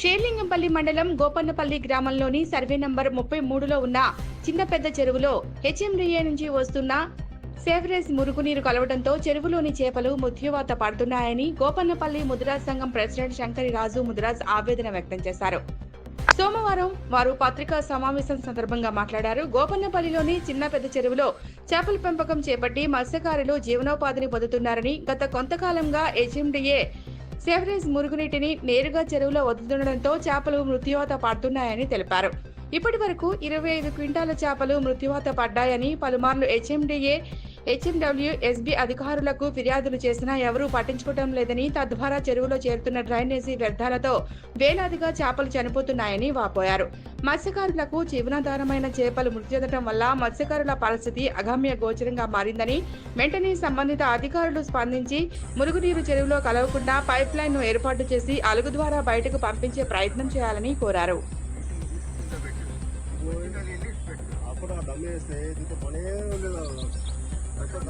షేర్లింగంపల్లి మండలం గోపన్నపల్లి గ్రామంలోని survey number ముప్పై మూడులో ఉన్న చిన్న పెద్ద చెరువులో హెచ్ఎండిఏ నుంచి వస్తున్న సేవరేజ్ మురుగునీరు కలవడంతో చెరువులోని చేపలు మృత్యువాత పడుతున్నాయని గోపన్నపల్లి ముదిరాజ్ సంఘం ప్రెసిడెంట్ శంకరి రాజు ముదిరాజ్ ఆవేదన వ్యక్తం చేశారు. సోమవారం వారు పత్రికా సమావేశం సందర్భంగా మాట్లాడారు. గోపన్నపల్లిలోని చిన్న పెద్ద చెరువులో చేపల పెంపకం చేపట్టి మత్స్యకారులు జీవనోపాధిని పొందుతున్నారని గత కొంతకాలంగా హెచ్ఎండిఏ సేవరేజ్ మురుగునీటిని నేరుగా చెరువులో వదులుతుండటంతో చేపలు మృత్యువాత పడుతున్నాయని తెలిపారు. ఇప్పటి వరకు ఇరవై ఐదు క్వింటాల చేపలు మృత్యువాత పడ్డాయని పలుమార్లు హెచ్ఎండిఏ హెచ్ఎండబ్ల్యూ ఎస్బీ అధికారులకు ఫిర్యాదులు చేసినా ఎవరూ పట్టించుకోవడం లేదని తద్వారా చెరువులో చేరుతున్న డ్రైనేజీ వ్యర్థాలతో వేలాదిగా చేపలు చనిపోతున్నాయని వాపోయారు. మత్స్యకారులకు జీవనాధారమైన చేపలు మృతిచెందడం వల్ల మత్స్యకారుల పరిస్థితి అగమ్య గోచరంగా మారిందని వెంటనే సంబంధిత అధికారులు స్పందించి మురుగునీరు చెరువులో కలవకుండా పైప్ ఏర్పాటు చేసి అలుగు ద్వారా బయటకు పంపించే ప్రయత్నం చేయాలని కోరారు. అప్పుడు